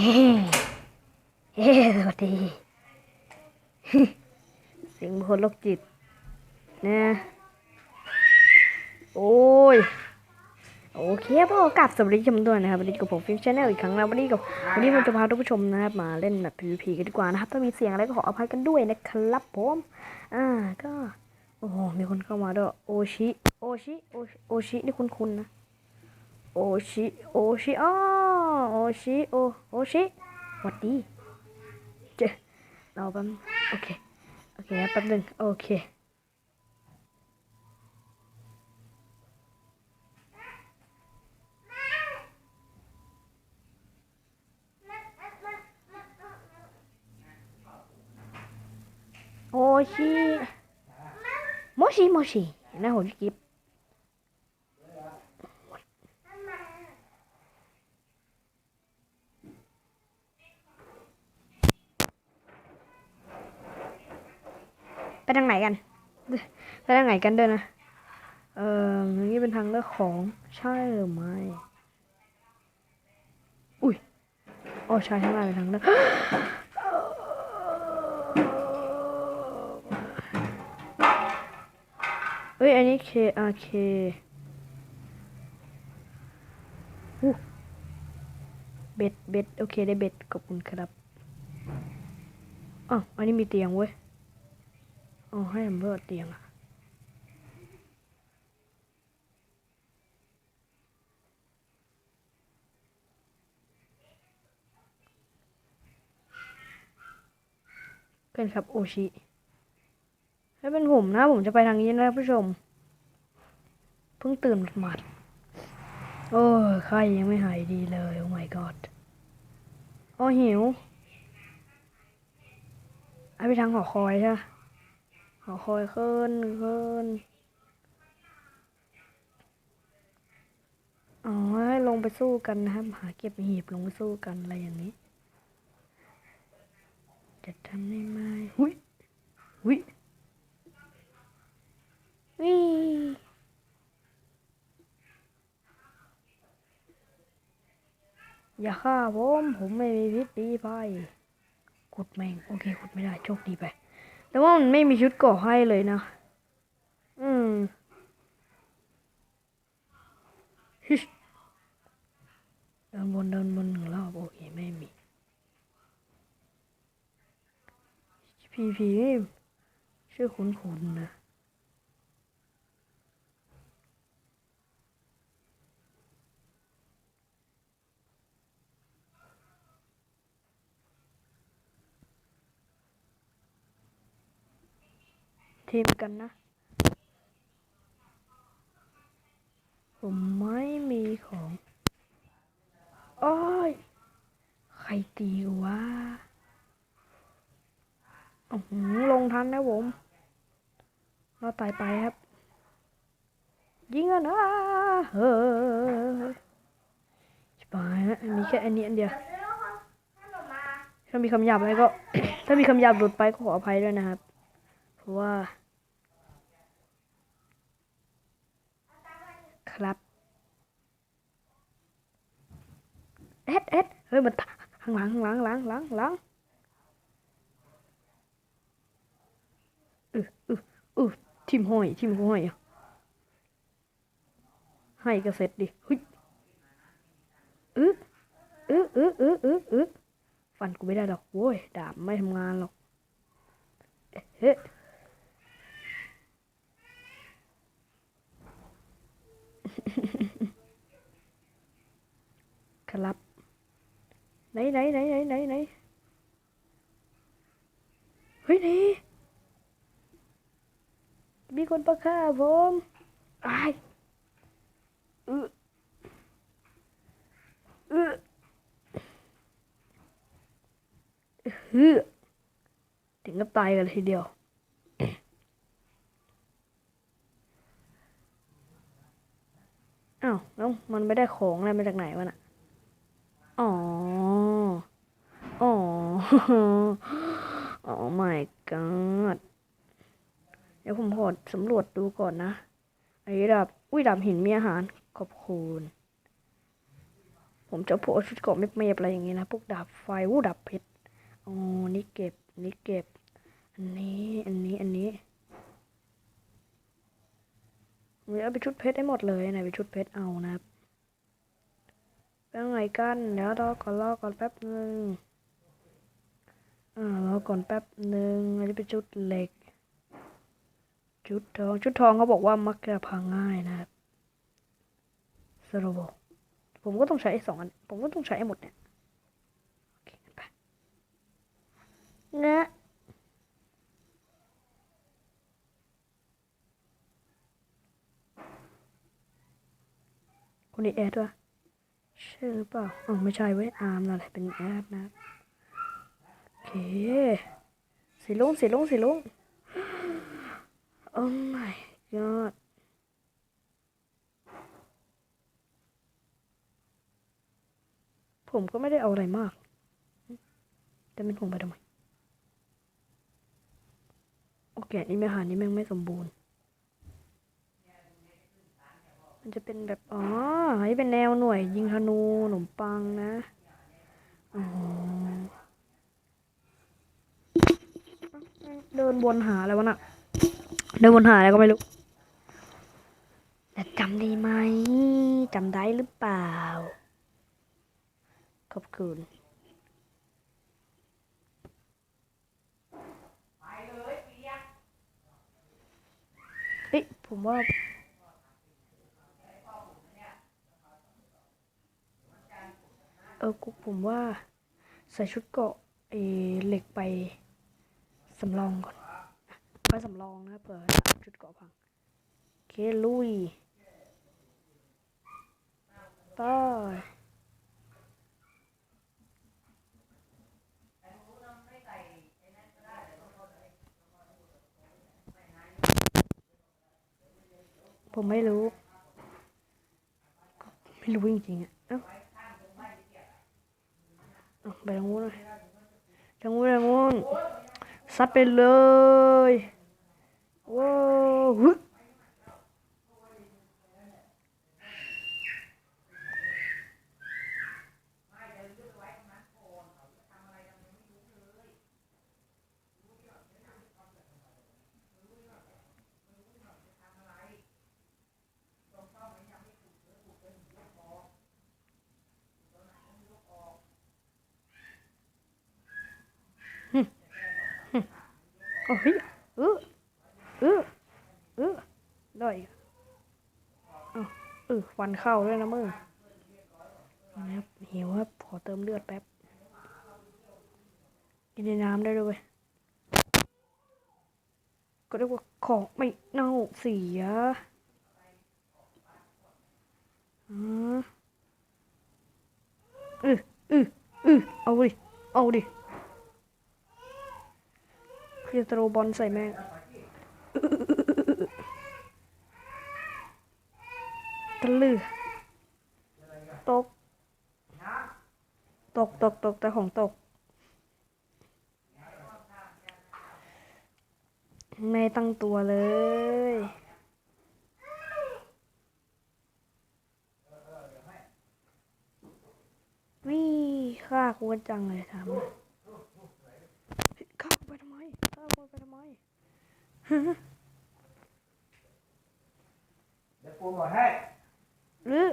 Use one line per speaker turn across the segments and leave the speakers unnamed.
เฮ้เฮ้สวัสดีสียงคนโรคจิตนะโอ้ยโอเคพ่อกลับสวัสดีชมด้วยนะครับวันนี้กับผมฟิวชแนลอีกครั้งนะวันนี้กับวันนี้ผมจะพาทุกผู้ชมนะครับมาเล่นแบบ PVP กันดีกว่านะครับถ้ามีเสียงอะไรก็ขออภัยกันด้วยนะครับผมอ่าก็โอ้โหมีคนเข้ามาด้วยโอชิโอชิโอชินี่คุณคุณนะ โอชิโอชิอ๋อโอชิโอโอชิสวัสดีเจเราแป๊บนึงโอเคโอเคครับแป๊บนึงโอเคโอชิโมชิโมชินะผมกิฟ ไปทางไหนกัน ไปทางไหนกันเดินนะเออนี่เป็นทางเลือกของใช่หรือไม่อุ้ยโอ้ใช่ข้างล่าเป็นทางเลือกเอ้ยอันนี้ K R K อู้เบ็ดเบ็ดโอเคได้เบ็ดขอบคุณครับอ๋ออันนี้มีเตียงเว้ย อ๋อให้ผมเพิ่มเตียงอะเป็นครับโอชิถ้เป็นผมนะ ผมจะไปทางนี้นะผู้ชม เพิ่งตื่นหมัดโอ้ยไข้ยังไม่หายดีเลย โอ้ my god อ๋อหิวไอไปทางหอคอยใช่ไหม หอคอยขึ้นขึ้นอ๋อให้ลงไปสู้กันนะครับ หาเก็บหีบลงไปสู้กันอะไรอย่างนี้ จะทำได้ไหมหุยหุยวิอย่าฆ่าผม ผมไม่มีพิษดีไปขุดแมง โอเคขุดไม่ได้ โชคดีไป แต่ว่ามันไม่มีชุดเก่อให้เลยนะ อืมฮิชเดินบนเดินบนหนึ่งรอบโอเคไม่มี พีพีชื่อคุ้นๆนะ ทีมกันนะ ผมไม่มีของโอ้ย ใครตีวะโอ้โหลงทันนะผม เราตายไปครับ ยิงอะนะเฮ้ยชิบหายแล้วมีแค่อันนี้อันเดียว ถ้ามีคำหยาบอะไรก็ ถ้ามีคำหยาบหลุดไปก็ขออภัยด้วยนะครับ เพราะว่า ครับเอ็ดเอ็ดเฮ้ยมันข้างหลังข้างหลังหลังหลังหลังอืออืออือทิมห้อยทิมห้อยอะให้ก็เสร็จดิเฮ้ยอืออืออืออืออืออือฟันกูไม่ได้หรอกโว้ยดาบไม่ทำงานหรอกเฮ้ ครับไห นไหนไหนไหนไหนไหนเฮ้ยนี่มีคนประค่าผมอายเออเออเฮือถึงกับตายกันทีเดียวอ้าวแล้วมันไม่ได้ของอะไรมาจากไหนวะน่ะ อ๋อ อ๋ออ๋อ my god เดี๋ยวผมขอสำรวจดูก่อนนะไอ้ดับอุ้ยดับหินมีอาหาร ขอบคุณ ผมจะพวกชุดเกาะเมฟๆอะไรอย่างงี้นะ พวกดาบไฟวู้ดาบเพชร อ๋อ นี่เก็บ นี่เก็บ อันนี้ อันนี้ อันนี้ผมจะเอาไปชุดเพชรให้หมดเลยไหนไปชุดเพชรเอานะครับเป็นไงกัน เดี๋ยวรอก่อนรอก่อนแป๊บนึง อ่ารอก่อนแป๊บหนึ่งอันนี้เป็นชุดเหล็ก ชุดทอง ชุดทองเขาบอกว่ามักจะพังง่ายนะครับสโรบผมก็ต้องใช้สองอัน ผมก็ต้องใช้หมดเนี่ยโอเคงั้นไปเงะคนนี้แอดวะใช่หรือเปล่าอ๋อไม่ใช่เว้ยอาร์มนั่นแหละเป็นแอดนะครับ เคสีลุงสีลุงสีลุง Oh my god ผมก็ไม่ได้เอาอะไรมาก แต่เป็นผมไปทำไม โอเค นี่ไม่หานี่แม่งไม่สมบูรณ์ มันจะเป็นแบบ อ๋ออันนี้เป็นแนวหน่วยยิงธนูขนมปังนะ อ๋อ เดินวนหาอะไรวะน่ะ เดินวนหาอะไรก็ไม่รู้แต่จำได้ไหมจำได้หรือเปล่า ขอบคุณเอ้ยผมว่าเออกูผมว่าใส่ชุดเกาะเออเหล็กไป สำรองก่อนไปสำรองนะเผื่อชุดเกาะพังโอเคลุยไป้ายผมไม่รู้ ไม่รู้จริงๆอะเอ้าเอาไปทางนู้นเลยทางนู้นทางนู้น ซัดไปเลยว้าว โอ้ยเออเออเออได้อีกเออฟันเข้าด้วยนะมึงนะครับหิวครับขอเติมเลือดแป๊บกินในน้ำได้ด้วยก็เรียกว่าของไม่เน่าเสียอือเออเออเออเอาดิ เอาดิ คือตรบอลใส่แม่งตะลือตก ตกตกตกแต่ของตก ไม่ตั้งตัวเลยวิฆ่ากูกันจังเลยถามหน่อยฆ่ากูไปทำไมฆ่ากูไปทำไม
เดี๋ยวปูมดให้
หรือ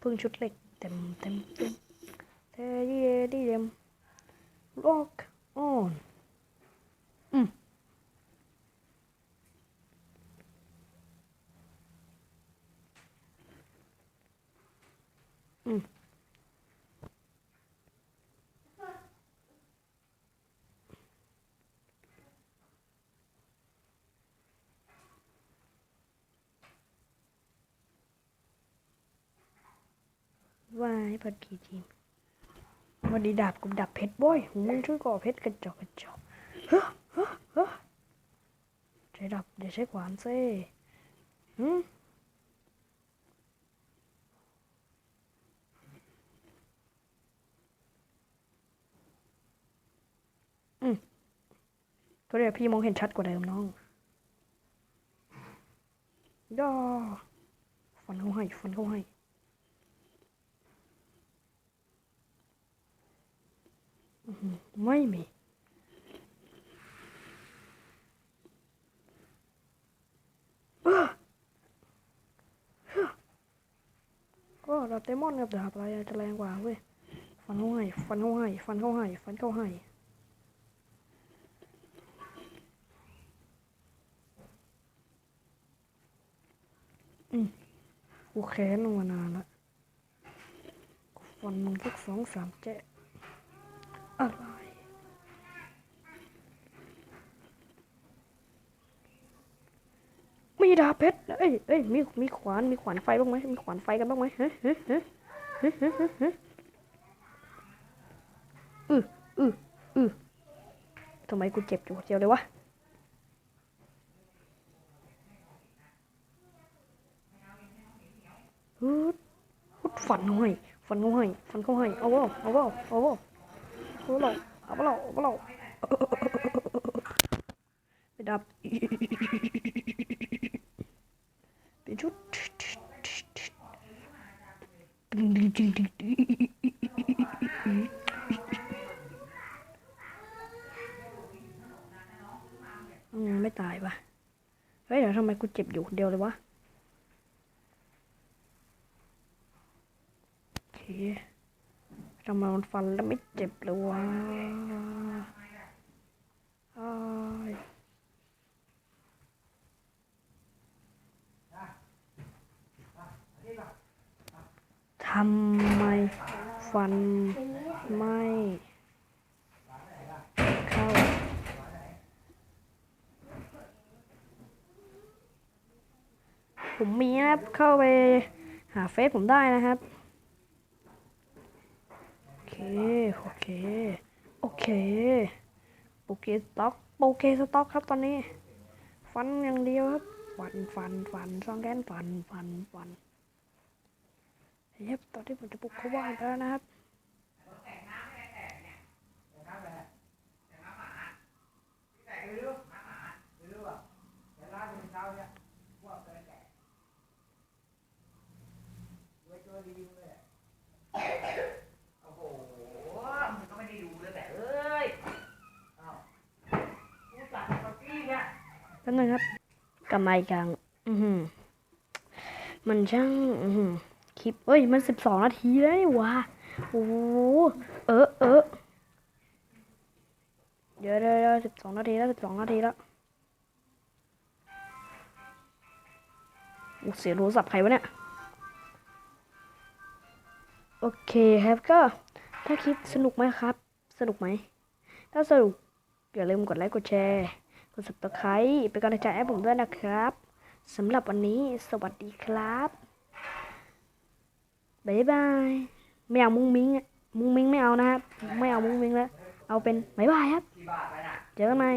พึ่งชุดเหล็กเต็มเต็มเต็มเทดีดีเต็ม rock on อืมอืม ให้พอดีทีมวันดีดาบกับดาบเพชรบ่อยมึงช่วยก่อเพชรกระจอกกระจอกเฮ้อเฮ้อเฮ้อใช้ดาบเดี๋ยวใช้ขวานเซ่หืมอืมก็เดี๋ยวพี่มองเห็นชัดกว่าเดิมน้องย่อฟันเขาให้ฟันเขาให้อื้อหือ ไม่มีก็ดาบเดมอนกับดาบอะไรจะแรงกว่าเว้ยฟันเข้าให้ฟันเข้าให้ฟันเข้าให้ฟันเข้าให้อืมกูแค้นมานานละฟันมันสักสองสามแจ๊ะ อะไรมีดาเพชรเอ้ยเอ้ยมีมีขวานมีขวานไฟบ้างไหมมีขวานไฟกันบ้างไหมเฮ้ยเฮ้ยเฮ้ยเฮ้ยเฮ้ยเฮ้ยเฮ้ยอืออืออือทำไมกูเจ็บอยู่เดียวเลยวะฮึดฮึดฟันเขาให้ฟันเขาให้ฟันเขาให้เอาเปล่าเอาเปล่าเอาเปล่า เอาเปล่าเอาเปล่าเอาเปล่าไปดับเปลี่ยนชุดดึงดึงดึงดึงดึงอืมไม่ตายปะเฮ้ยเดี๋ยวทำไมกูเจ็บอยู่คนเดียวเลยวะโอเค ทำไมมันฟันแล้วไม่เจ็บเลยวะทำไมฟันไม่เข้า ผมมีนะครับ เข้าไปหาเฟซผมได้นะครับ เค โอเค โอเค โปเกสต็อกโปเกสต็อกครับตอนนี้ ฟันอย่างเดียวครับ ฟันฟันฟันซองแกนฟันฟันฟันเฮ้ยตอนที่ผมจะปลุกเขาว่านไปแล้วนะครับ
โอ้โหมันก็ไม่ได้ดูเลยแต่เอ้ยเอ้ากูตัดกับพี่เนี่ย
แป๊บ นึงครับกลับมาอีกครั้งอือหือมันช่างอือหือคลิปเอ้ย มันสิบสองนาทีแล้วนี่วะโอ้เออเออเดี๋ยวเดี๋ยวสิบสองนาทีแล้วสิบสองนาทีแล้วโอ้เสียงโทรศัพท์ใครวะเนี่ย โอเคครับก็ถ้าคลิปสนุกไหมครับ สนุกไหม ถ้าสนุกอย่าลืมกดไลค์กดแชร์ กด subscribe เป็นกำลังใจให้ผมด้วยนะครับสำหรับวันนี้สวัสดีครับบ๊ายบายไม่เอามุ้งมิ้งมุ้งมิ้งไม่เอานะครับ ไม่เอามุ้งมิ้งแล้ว เอาเป็นบ๊ายบายครับ เจอกันใหม่